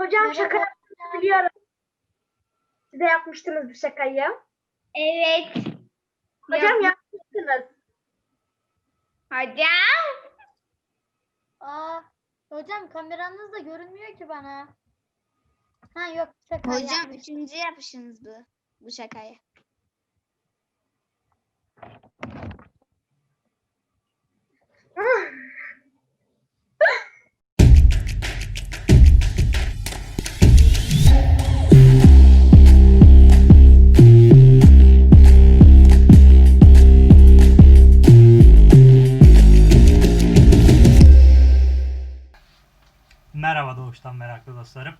Hocam şaka yaptığınızı biliyorum. Size yapmıştınız bu şakayı. Evet. Hocam yapmıştınız. Hocam. Aa, hocam kameranız da görünmüyor ki bana. Ha yok şaka Hocam yapmış. üçüncü yapışınız bu. Bu şakayı. Merhaba doğuştan meraklı dostlarım.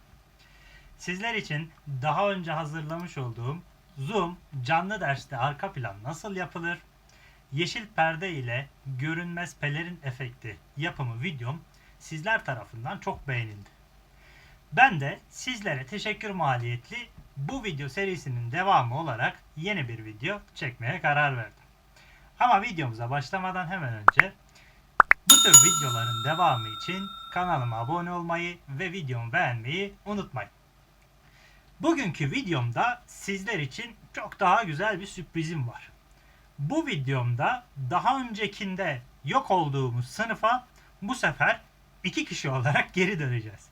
Sizler için daha önce hazırlamış olduğum Zoom canlı derste arka plan nasıl yapılır? Yeşil perde ile görünmez pelerin efekti yapımı videom sizler tarafından çok beğenildi. Ben de sizlere teşekkür maliyetli bu video serisinin devamı olarak yeni bir video çekmeye karar verdim. Ama videomuza başlamadan hemen önce bu tür videoların devamı için kanalıma abone olmayı ve videomu beğenmeyi unutmayın. Bugünkü videomda sizler için çok daha güzel bir sürprizim var. Bu videomda daha öncekinde yok olduğumuz sınıfa bu sefer iki kişi olarak geri döneceğiz.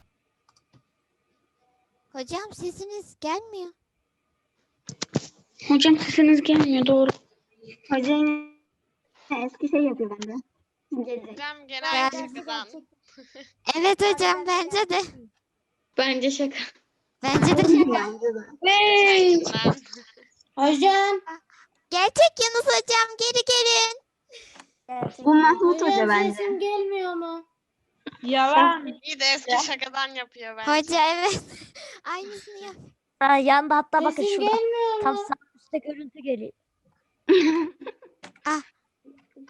Hocam sesiniz gelmiyor. Hocam sesiniz gelmiyor doğru. Hocam eski şey yapıyor bende. Hocam gene Ben- aynı şakadan. Evet hocam bence de. Bence şaka. Bence de şaka. Şakadan. Hocam. Gerçek Yunus hocam geri gelin. Bu Mahmut Hoca bence. Sesim gelmiyor mu? İyi de eski şakadan yapıyor bence. Hoca evet. Aynısını yap. Ha, yanda hatta bakın şurada gelmiyor tam sağ üstte görüntü geliyor.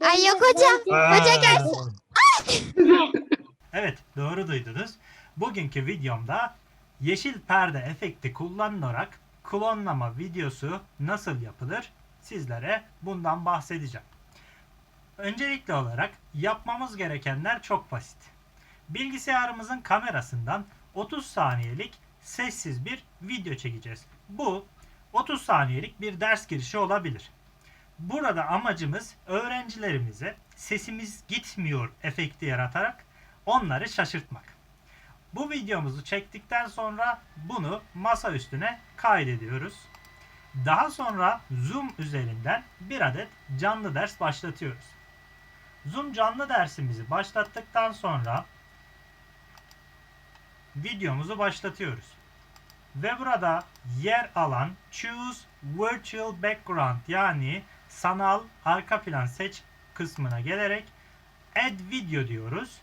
Ay yok hocam. Hoca gelsin. Evet doğru duydunuz. Bugünkü videomda yeşil perde efekti kullanılarak klonlama videosu nasıl yapılır sizlere bundan bahsedeceğim. Öncelikli olarak yapmamız gerekenler çok basit. Bilgisayarımızın kamerasından 30 saniyelik sessiz bir video çekeceğiz. Bu 30 saniyelik bir ders girişi olabilir. Burada amacımız öğrencilerimize sesimiz gitmiyor efekti yaratarak onları şaşırtmak. Bu videomuzu çektikten sonra bunu masa üstüne kaydediyoruz. Daha sonra Zoom üzerinden bir adet canlı ders başlatıyoruz. Zoom canlı dersimizi başlattıktan sonra videomuzu başlatıyoruz. Ve burada yer alan Choose Virtual Background yani sanal arka plan seç kısmına gelerek Add Video diyoruz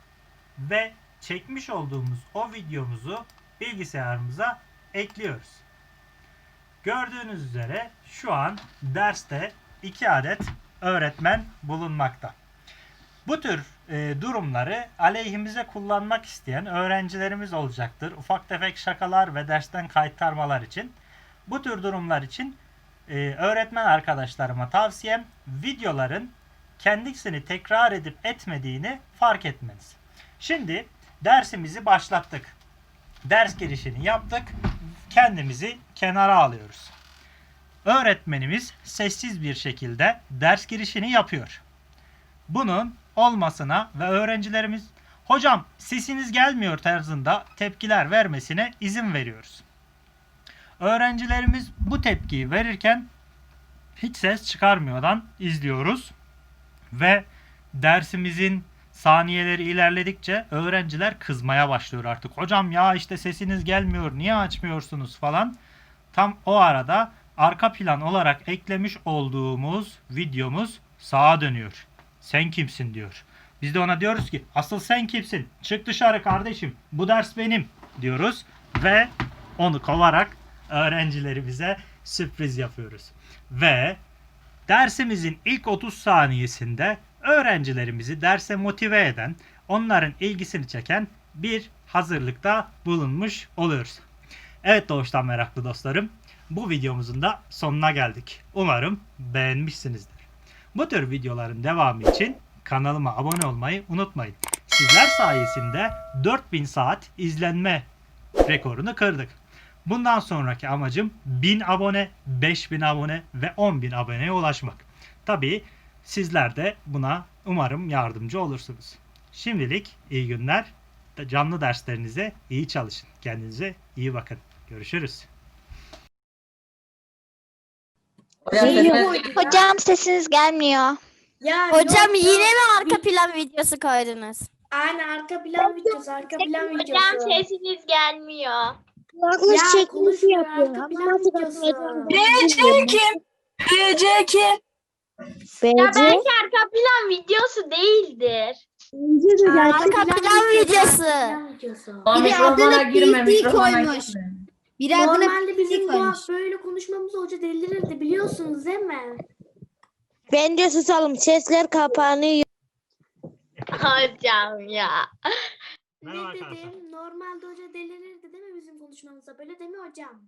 ve çekmiş olduğumuz o videomuzu bilgisayarımıza ekliyoruz. Gördüğünüz üzere şu an derste iki adet öğretmen bulunmakta. Bu tür e, durumları aleyhimize kullanmak isteyen öğrencilerimiz olacaktır. Ufak tefek şakalar ve dersten kaytarmalar için. Bu tür durumlar için e, öğretmen arkadaşlarıma tavsiyem videoların kendisini tekrar edip etmediğini fark etmeniz. Şimdi dersimizi başlattık. Ders girişini yaptık. Kendimizi kenara alıyoruz. Öğretmenimiz sessiz bir şekilde ders girişini yapıyor. Bunun olmasına ve öğrencilerimiz hocam sesiniz gelmiyor tarzında tepkiler vermesine izin veriyoruz. Öğrencilerimiz bu tepkiyi verirken hiç ses çıkarmıyordan izliyoruz ve dersimizin saniyeleri ilerledikçe öğrenciler kızmaya başlıyor artık. Hocam ya işte sesiniz gelmiyor niye açmıyorsunuz falan. Tam o arada arka plan olarak eklemiş olduğumuz videomuz sağa dönüyor. Sen kimsin diyor. Biz de ona diyoruz ki asıl sen kimsin? Çık dışarı kardeşim. Bu ders benim diyoruz ve onu kovarak öğrencilerimize sürpriz yapıyoruz. Ve dersimizin ilk 30 saniyesinde öğrencilerimizi derse motive eden, onların ilgisini çeken bir hazırlıkta bulunmuş oluyoruz. Evet doğuştan meraklı dostlarım, bu videomuzun da sonuna geldik. Umarım beğenmişsinizdir. Bu tür videoların devamı için kanalıma abone olmayı unutmayın. Sizler sayesinde 4000 saat izlenme rekorunu kırdık. Bundan sonraki amacım 1000 abone, 5000 abone ve 10.000 aboneye ulaşmak. Tabii sizler de buna umarım yardımcı olursunuz. Şimdilik iyi günler. Canlı derslerinize iyi çalışın. Kendinize iyi bakın. Görüşürüz. Hocam sesiniz Hocam sesiniz gelmiyor. Ya Hocam yok, yine yok. mi arka plan videosu koydunuz? Aynen arka plan videosu, arka plan videosu. Hocam sesiniz gelmiyor. Ya konuşmuyor arka plan videosu. Ya belki arka plan videosu değildir. Arka plan videosu. Plan videosu. O mikrofona girme mikrofona koymuş. girme. Bir Normalde bizim bu böyle konuşmamız hoca delirirdi biliyorsunuz değil mi? Bence susalım. Sesler kapanıyor. Hocam ya. Merhaba ne arkadaşlar. dedim? Normalde hoca delirirdi değil mi bizim konuşmamızda? Böyle değil mi hocam?